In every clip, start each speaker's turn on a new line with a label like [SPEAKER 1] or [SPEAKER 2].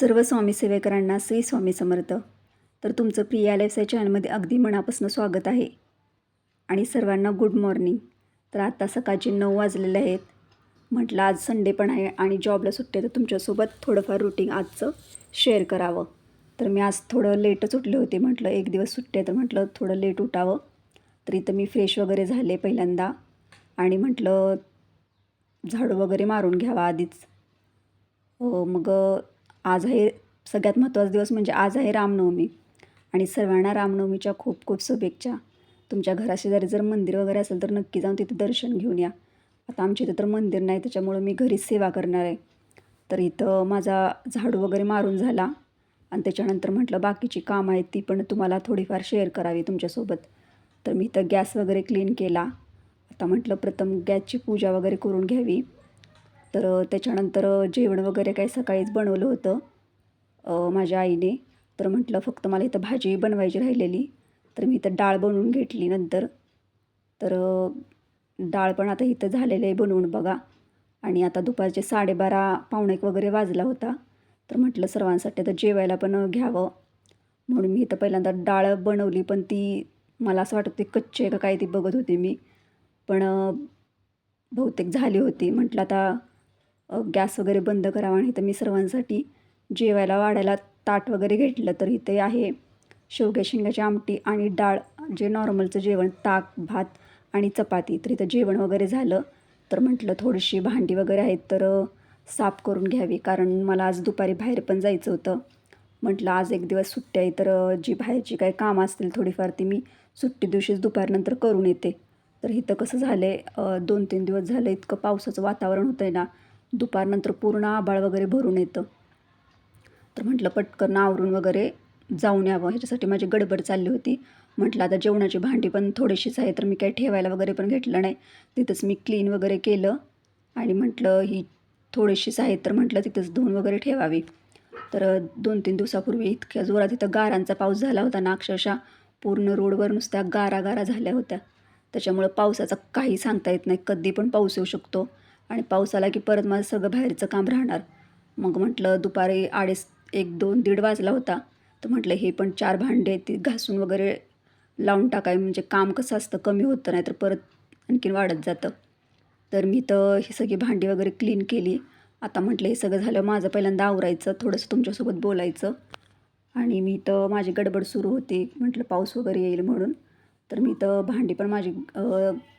[SPEAKER 1] सर्व स्वामी सेवेकरांना श्री स्वामी समर्थ. तर तुमचं प्रिया लाईफ या चॅनलमध्ये अगदी मनापासून स्वागत आहे. आणि सर्वांना गुड मॉर्निंग. तर आत्ता सकाळचे नऊ वाजलेले आहेत. म्हटलं आज संडे पण आहे आणि जॉबला सुट्टी आहे तर तुमच्यासोबत थोडंफार रुटीन आजचं शेअर करावं. तर मी आज थोडं लेटच उठले होते म्हटलं एक दिवस सुट्टी आहे तर म्हटलं थोडं लेट उठावं. तर इथं मी फ्रेश वगैरे झाले पहिल्यांदा. आणि म्हटलं झाडू वगैरे मारून घ्यावा आधीच. हो, मग आज आहे सगळ्यात महत्त्वाचा दिवस म्हणजे आज आहे रामनवमी. आणि सर्वांना रामनवमीच्या खूप खूप शुभेच्छा. तुमच्या घराशेजारी जर मंदिर वगैरे असेल तर नक्की जाऊन तिथे दर्शन घेऊन या. आता आमच्या इथं तर मंदिर नाही त्याच्यामुळं मी घरीच सेवा करणार आहे. तर इथं माझा झाडू वगैरे मारून झाला. आणि त्याच्यानंतर म्हटलं बाकीची कामं आहेत ती पण तुम्हाला थोडीफार शेअर करावी तुमच्यासोबत. तर मी इथं गॅस वगैरे क्लीन केला. आता म्हटलं प्रथम गॅसची पूजा वगैरे करून घ्यावी. तर त्याच्यानंतर जेवण वगैरे काही सकाळीच बनवलं होतं माझ्या आईने. तर म्हटलं फक्त मला इथं भाजी बनवायची राहिलेली. तर मी इथं डाळ बनवून घेतली नंतर. तर डाळ पण आता इथं झालेलं आहे बनवून बघा. आणि आता दुपारचे साडेबारा पावणेक एक वगैरे वाजला होता. तर म्हटलं सर्वांसाठी आता जेवायला पण घ्यावं. म्हणून मी इथं पहिल्यांदा डाळ बनवली पण ती मला असं वाटत ते कच्चे आहे का काय ती बघत होती मी. पण बहुतेक झाली होती. म्हटलं आता गॅस वगैरे बंद करावा आणि तर मी सर्वांसाठी जेवायला वाढायला ताट वगैरे घेतलं तर इथे आहे शेवग्या शेंगाची आमटी आणि डाळ जे नॉर्मलचं जेवण ताक भात आणि चपाती. तर इथं जेवण वगैरे झालं तर म्हटलं थोडीशी भांडी वगैरे आहेत तर साफ करून घ्यावी. कारण मला आज दुपारी बाहेर पण जायचं होतं. म्हटलं आज एक दिवस सुट्टी आहे तर जी बाहेरची काही कामं असतील थोडीफार ती मी सुट्टी दिवशीच दुपारनंतर करून येते. तर इथं कसं झालं आहे दोन तीन दिवस झालं इतकं पावसाचं वातावरण होतं आहे ना दुपारनंतर पूर्ण आभाळ वगैरे भरून येतं. तर म्हटलं पटकन आवरून वगैरे जाऊन यावं. ह्याच्यासाठी माझी गडबड चालली होती. म्हटलं आता जेवणाची भांडी पण थोडीशीच आहे तर मी काही ठेवायला वगैरे पण घेतलं नाही. तिथंच मी क्लीन वगैरे केलं आणि म्हटलं ही थोडीशीच आहे तर म्हटलं तिथंच धुवून वगैरे ठेवावी. तर दोन तीन दिवसापूर्वी इतक्या जोरात इथं गारांचा पाऊस झाला होता ना अक्षरशः पूर्ण रोडवर नुसत्या गारा गारा झाल्या होत्या. त्याच्यामुळं पावसाचा काही सांगता येत नाही. कधी पण पाऊस येऊ शकतो. आणि पाऊस आला की परत माझं सगळं बाहेरचं काम राहणार. मग म्हटलं दुपारी अडीच एक दोन दीड वाजला होता. तर म्हटलं हे पण चार भांडे ती घासून वगैरे लावून टाकाय. म्हणजे काम कसं असतं कमी होतं नाही तर परत आणखीन वाढत जातं. तर मी तर ही सगळी भांडी वगैरे क्लीन केली. आता म्हटलं हे सगळं झालं माझं पहिल्यांदा आवरायचं थोडंसं तुमच्यासोबत बोलायचं. आणि मी तर माझी गडबड सुरू होती. म्हटलं पाऊस वगैरे येईल म्हणून. तर मी तर भांडी पण माझी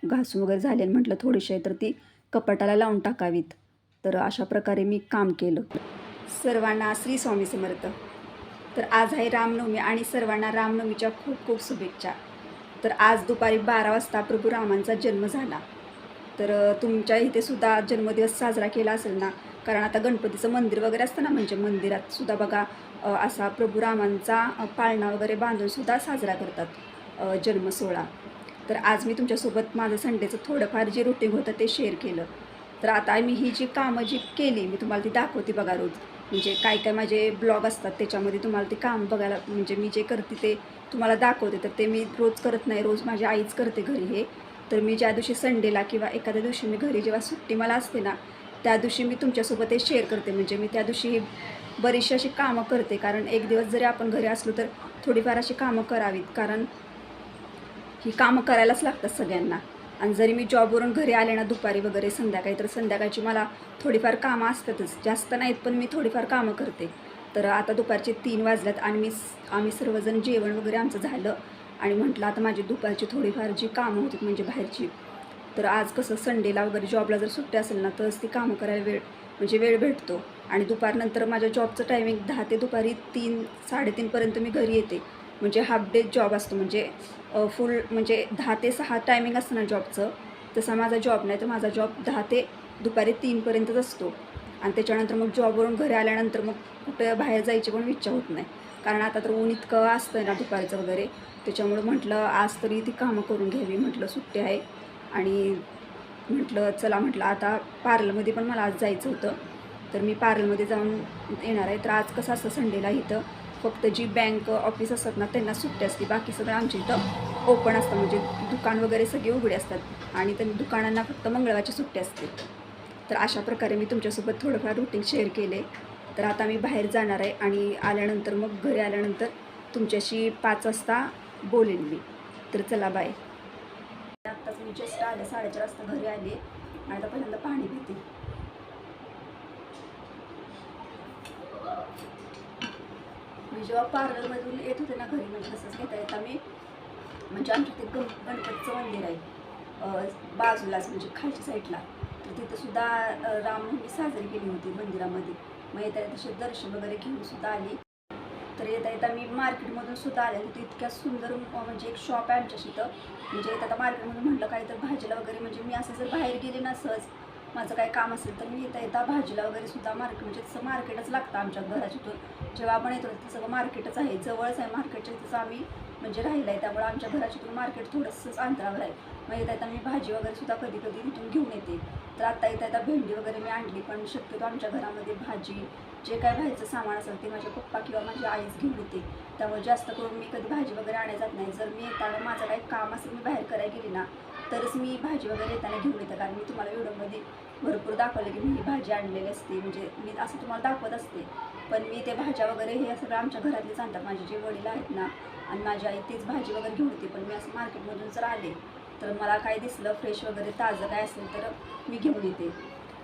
[SPEAKER 1] घासून वगैरे झाली आणि म्हटलं थोडीशी आहे तर ती कपाटाला लावून टाकावीत. तर अशा प्रकारे मी काम केलं. सर्वांना श्री स्वामी समर्थ. तर आज आहे रामनवमी आणि सर्वांना रामनवमीच्या खूप खूप शुभेच्छा. तर आज दुपारी बारा वाजता प्रभू रामांचा जन्म झाला. तर तुमच्या इथे सुद्धा जन्मदिवस साजरा केला असेल ना? कारण आता गणपतीचं मंदिर वगैरे असतं ना म्हणजे मंदिरात सुद्धा बघा असा प्रभू रामांचा पाळणा वगैरे बांधून सुद्धा साजरा करतात जन्मसोहळा. तर आज मी तुमच्यासोबत माझं संडेचं थोडंफार जे रुटीन होतं ते शेअर केलं. तर आता मी ही जी कामं जी केली मी तुम्हाला ती दाखवते बघा रोज. म्हणजे काय काय माझे ब्लॉग असतात त्याच्यामध्ये तुम्हाला ते काम बघायला म्हणजे मी जे करते ते तुम्हाला दाखवते. तर ते मी रोज करत नाही रोज माझी आईच करते घरी हे. तर मी ज्या दिवशी संडेला किंवा एखाद्या दिवशी मी घरी जेव्हा सुट्टी मला असते ना त्या दिवशी मी तुमच्यासोबत हे शेअर करते. म्हणजे मी त्या दिवशी ही बरीचशी अशी कामं करते. कारण एक दिवस जरी आपण घरी असलो तर थोडीफार अशी कामं करावीत. कारण ही कामं करायलाच लागतात सगळ्यांना. आणि जरी मी जॉबवरून घरी आले ना दुपारी वगैरे संध्याकाळी तर संध्याकाळची मला थोडीफार कामं असतातच. जास्त नाहीत पण मी थोडीफार कामं करते. तर आता दुपारचे तीन वाजल्यात आणि मी आम्ही सर्वजण जेवण वगैरे आमचं झालं. आणि म्हटलं आता माझी दुपारची थोडीफार जी कामं होती म्हणजे बाहेरची तर आज कसं संडेला वगैरे जॉबला जर सुट्टी असेल ना तरच ती कामं करायला वेळ म्हणजे वेळ भेटतो. आणि दुपारनंतर माझ्या जॉबचं टायमिंग दहा ते दुपारी तीन साडेतीनपर्यंत मी घरी येते. म्हणजे हाफ डे जॉब असतो. म्हणजे फुल म्हणजे दहा ते सहा टायमिंग असतं ना जॉबचं तसा माझा जॉब नाही तर माझा जॉब दहा ते दुपारी तीनपर्यंतच असतो. आणि त्याच्यानंतर मग जॉबवरून घरी आल्यानंतर मग कुठं बाहेर जायची पण इच्छा होत नाही. कारण आता तर ऊन इतकं असतं ना दुपारचं वगैरे. त्याच्यामुळं म्हटलं आज तरी ती कामं करून घ्यावी. म्हटलं सुट्टी आहे. आणि म्हटलं चला म्हटलं आता पार्लरमध्ये पण मला आज जायचं होतं. तर मी पार्लरमध्ये जाऊन येणार आहे. तर आज कसं असतं संडेला इथं फक्त जी बँक ऑफिस असतात ना त्यांना सुट्टी असते. बाकी सगळं आमच्या इथं ओपन असतं. म्हणजे दुकान वगैरे सगळे उघडे असतात. आणि त्या दुकानांना फक्त मंगळवारची सुट्टी असते. तर अशा प्रकारे मी तुमच्यासोबत थोडंफार रुटीन शेअर केले. तर आता मी बाहेर जाणार आहे आणि आल्यानंतर मग घरी आल्यानंतर तुमच्याशी पाच वाजता बोलेन मी. तर चला बाय आत्ताच मी जस्ट आले साडेचार वाजता घरी आले. आणि आता पहिल्यांदा पाणी पिते. मी जेव्हा पार्लरमधून येत होते ना घरी म्हणजे तसंच घेता येता मी म्हणजे आमच्या ते गण गणपतीचं मंदिर आहे. बाजूलाच म्हणजे खालच्या साईडला. तर तिथंसुद्धा रामनवमी साजरी केली होती मंदिरामध्ये. मग येता येता तसे दर्शन वगैरे घेऊन सुद्धा आली. तर येता येता मी मार्केटमधून सुद्धा आले तिथे इतक्या सुंदर म्हणजे एक शॉप आहे आमच्या इथं म्हणजे येता आता मार्केटमधून म्हटलं काय तर भाजीला वगैरे म्हणजे मी असं जर बाहेर गेले ना सहज माझं काही काम असेल तर मी येता येता भाजीला वगैरे सुद्धा मार्केट म्हणजे तसं मार्केटच लागतं आमच्या घराच्यातून जेव्हा आपण येतो ते सगळं मार्केटच आहे जवळच आहे मार्केटच्या तसं आम्ही म्हणजे राहिलं आहे त्यामुळे आमच्या घराच्यातून मार्केट थोडंसंच अंतरावर आहे. मग येता येता मी भाजी वगैरे सुद्धा कधी कधी तिथून घेऊन येते. तर आता येता येता भेंडी वगैरे मी आणली पण शक्यतो आमच्या घरामध्ये भाजी जे काय बाहेरचं सामान असेल ते माझे पप्पा किंवा माझी आईच घेऊन येते. त्यामुळे जास्त करून मी कधी भाजी वगैरे आणायला जात नाही. जर मी येताना माझं काही काम असेल मी बाहेर करायला गेली ना तरच मी भाजी वगैरे येताना घेऊन येते कारण मी तुम्हाला व्हिडिओमध्ये भरपूर दाखवलं की मी ही भाजी आणलेली असते. म्हणजे मी असं तुम्हाला दाखवत असते. पण मी ते भाज्या वगैरे हे सगळं आमच्या घरातलेच आणतात. माझे जे वडील आहेत ना आणि माझी आई तेच भाजी वगैरे घेऊन येते. पण मी असं मार्केटमधून जर आले तर मला काय दिसलं फ्रेश वगैरे ताजं काय असेल तर मी घेऊन येते.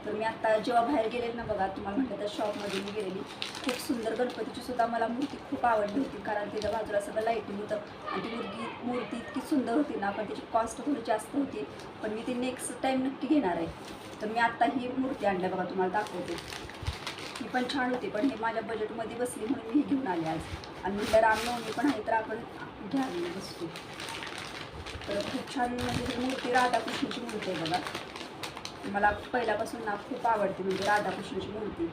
[SPEAKER 1] तर मी आत्ता जेव्हा बाहेर गेले ना बघा तुम्हाला म्हटलं तर शॉपमध्ये मी गेलेली. खूप सुंदर गणपतीची सुद्धा मला मूर्ती खूप आवडली होती कारण तिच्या बाजूला सगळं लाईटिंग होतं. आणि ती मुलगी मूर्ती इतकी सुंदर होती ना पण त्याची कॉस्ट थोडी जास्त होती. पण मी ती नेक्स्ट टाईम नक्की घेणार आहे. तर मी आत्ता ही मूर्ती आणल्या बघा तुम्हाला दाखवते. ही पण छान होती पण हे माझ्या बजेटमध्ये बसली म्हणून मी ही घेऊन आले आज. आणि म्हटलं रामनवमी पण आहे तर आपण घ्यावी वस्तू तर खूप छान म्हणजे ही मूर्ती राधाकृष्णाची मूर्ती आहे बघा. मला पहिल्यापासून ना खूप आवडते म्हणजे राधाकृष्णाची मूर्ती.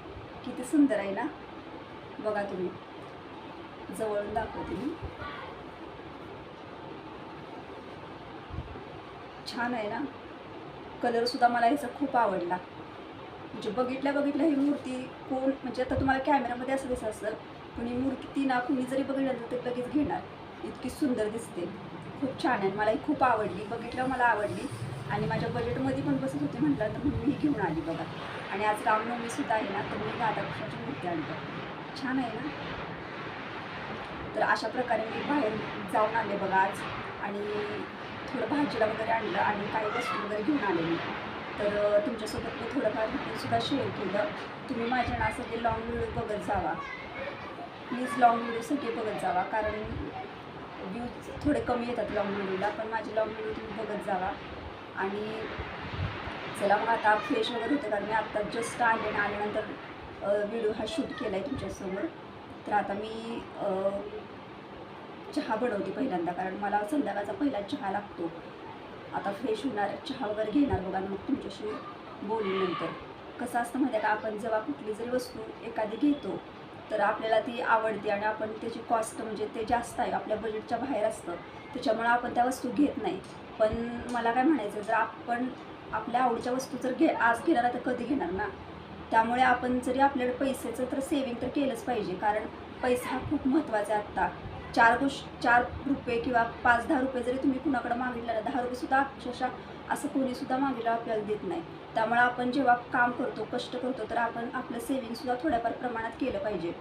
[SPEAKER 1] किती सुंदर आहे ना? बघा तुम्ही. जवळून दाखवते मी. छान आहे ना? कलरसुद्धा मला ह्याचा खूप आवडला. म्हणजे बघितल्या बघितल्या ही मूर्ती कोण म्हणजे आता तुम्हाला कॅमेऱ्यामध्ये असं दिसत असेल पण ही मूर्ती ती ना कुणी जरी बघितलं तर लगेच घेणार. इतकी सुंदर दिसते. खूप छान आहे. मला ही खूप आवडली. बघितलं मला आवडली. आणि माझ्या बजेटमध्ये पण बसत होते म्हटलं तर म्हणून मी घेऊन आली बघा. आणि आज रामनवमीसुद्धा आहे ना तर मी राधाकृष्णाची मूर्ती आणतो छान आहे ना? तर अशा प्रकारे मी बाहेर जाऊन आले बघा आज. आणि थोडं भाजीला वगैरे आणलं आणि काही वस्तू वगैरे घेऊन आले मी. तर तुमच्यासोबत मी थोडंफार सुद्धा शेअर केलं. तुम्ही माझ्या ना सगळे लॉंग व्हिडिओ बघत जावा. प्लीज लॉंग व्हिडिओ सगळे बघत जावा. कारण व्ह्यूज थोडे कमी येतात लॉंग व्हिडिओला पण माझे लॉंग व्हिडिओ तुम्ही बघत जावा. आणि चला मग आता फ्रेश वगैरे होते कारण मी आत्ता जस्ट आले आणि आल्यानंतर व्हिडिओ हा शूट केला आहे तुमच्यासमोर. तर आता मी चहा बनवते पहिल्यांदा कारण मला संध्याकाळचा पहिला चहा लागतो. आता फ्रेश होणार चहा वगैरे घेणार बघा मग तुमच्याशी बोलून नंतर. कसं असतं माहिती आहे का? आपण जेव्हा कुठली जरी वस्तू एखादी घेतो तर आपल्याला ती आवडते आणि आपण त्याची कॉस्ट म्हणजे ते जास्त आहे आपल्या बजेटच्या बाहेर असतं. त्याच्यामुळं आपण त्या वस्तू घेत नाही. पण मला काय म्हणायचं जर आपण आपल्या आवडीच्या वस्तू जर घे आज घेणार तर कधी घेणार ना? त्यामुळे आपण जरी आपल्याकडे पैशाचं तर सेविंग तर केलंच पाहिजे. कारण पैसा हा खूप महत्त्वाचा आहे आत्ता. चार गोष्ट चार रुपये किंवा पाच दहा रुपये जरी तुम्ही कुणाकडे मागितलं ना दहा रुपयेसुद्धा अक्षरशः असं कोणीसुद्धा मागेला आपल्याला देत नाही. त्यामुळे आपण जेव्हा काम करतो कष्ट करतो तर आपण आपलं सेविंगसुद्धा थोड्याफार प्रमाणात केलं पाहिजे.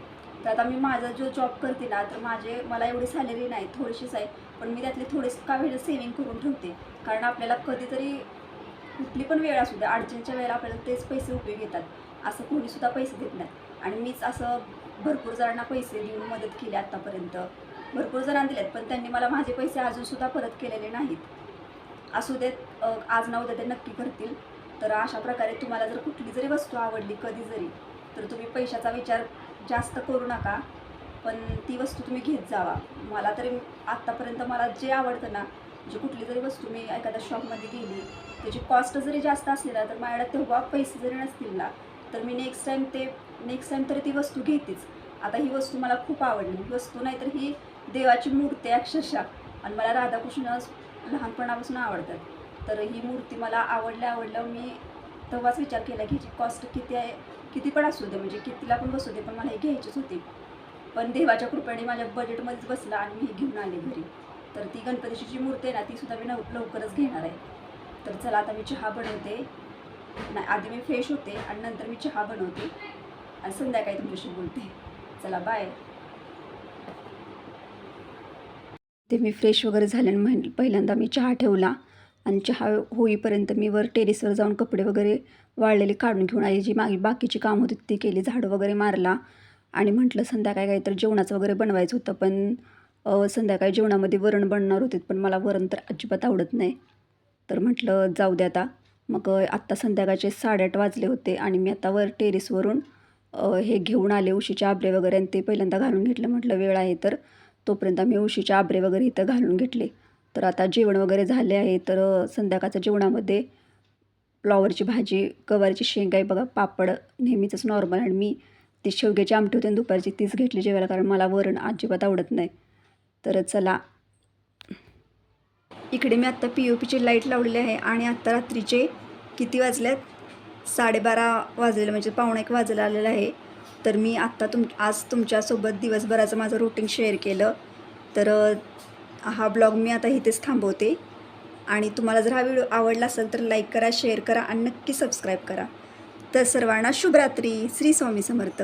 [SPEAKER 1] तर आता मी माझा जो जॉब करते ना तर माझे मला एवढी सॅलरी नाही थोडीशीच आहे पण मी त्यातले थोडेसे का वेळ सेव्हिंग करून ठेवते. कारण आपल्याला कधीतरी कुठली पण वेळ असू द्या अडचणीच्या वेळेला आपल्याला तेच पैसे उपयोग येतात. असं कोणीसुद्धा पैसे देत नाही. आणि मीच असं भरपूर जणांना पैसे देऊन मदत केली आत्तापर्यंत भरपूर जणांना दिलेत पण त्यांनी मला माझे पैसे अजूनसुद्धा परत केलेले नाहीत. असू देत आज ना उद्या ते नक्की करतील. तर अशा प्रकारे तुम्हाला जर कुठली जरी वस्तू आवडली कधी जरी तर तुम्ही पैशाचा विचार जास्त करू नका. पण ती वस्तू तुम्ही घेत जावा. मला तरी आत्तापर्यंत मला जे आवडतं ना म्हणजे कुठली जरी वस्तू मी एखाद्या शॉपमध्ये गेली त्याची कॉस्ट जरी जास्त असली ना तर माझ्याकडे तेव्हा पैसे जरी नसतील ना तर मी नेक्स्ट टाईम ते नेक्स्ट टाईम तरी ती वस्तू घेतेच. आता ही वस्तू मला खूप आवडली. ही वस्तू नाही तर ही देवाची मूर्ती आहे अक्षरशः. आणि मला राधाकृष्ण लहानपणापासून आवडतात. तर ही मूर्ती मला आवडल्या आवडलं मी तेव्हाच विचार केला की ह्याची कॉस्ट किती आहे किती पण असू दे म्हणजे कितीला पण बसू दे पण मला हे घ्यायचीच होती. पण देवाच्या कृपेने माझ्या बजेटमध्येच बसला आणि मी हे घेऊन आले घरी. तर ती गणपतीची जी मूर्ती आहे ना ती सुद्धा मी लव लवकरच घेणार आहे. तर चला आता मी चहा बनवते. नाही आधी मी फ्रेश होते आणि नंतर मी चहा बनवते. आणि संध्याकाळी तुमच्याशी बोलते. चला बाय ते मी फ्रेश वगैरे झाल्यानं म्हण पहिल्यांदा मी चहा ठेवला आणि चहा होईपर्यंत मी वर टेरेसवर जाऊन कपडे वगैरे वाळलेले काढून घेऊन आली जी मागे बाकीची कामं होती ती केली झाडं वगैरे मारला आणि म्हटलं संध्याकाळी काहीतरी जेवणाचं वगैरे बनवायचं होतं पण संध्याकाळी जेवणामध्ये वरण बनणार होते पण मला वरण तर अजिबात आवडत नाही. तर म्हटलं जाऊ दे आता. मग आत्ता संध्याकाळचे साडेआठ वाजले होते आणि मी आता वर टेरेसवरून हे घेऊन आले उशीचे आबरे वगैरे आणि ते पहिल्यांदा घालून घेतलं. म्हटलं वेळ आहे तर तोपर्यंत आम्ही उशीचे आबरे वगैरे इथं घालून घेतले. तर आता जेवण वगैरे झाले आहे तर संध्याकाळच्या जेवणामध्ये फ्लॉवरची भाजी गवारीची शेंग आहे बघा पापड नेहमीचंच नॉर्मल आणि मी ती शेवग्याची आमटी होते आणि दुपारची तीच घेतली जेवायला कारण मला वरण अजिबात आवडत नाही. तर चला. इकडे मी आत्ता पी ओ पीची लाइट लावलेली आहे आणि आत्ता रात्रीचे किती वाजल्यात साडेबारा वाजलेलं म्हणजे पावणे एक वाजायला आलेलं आहे. तर मी आत्ता तुम आज तुमच्यासोबत दिवसभराचं माझं रुटीन शेअर केलं. तर हा ब्लॉग मी आता इथेच थांबवते. आणि तुम्हाला जर हा व्हिडिओ आवडला असेल तर लाईक करा शेअर करा आणि नक्की सबस्क्राईब करा. तर सर्वांना शुभरात्री. श्री स्वामी समर्थ.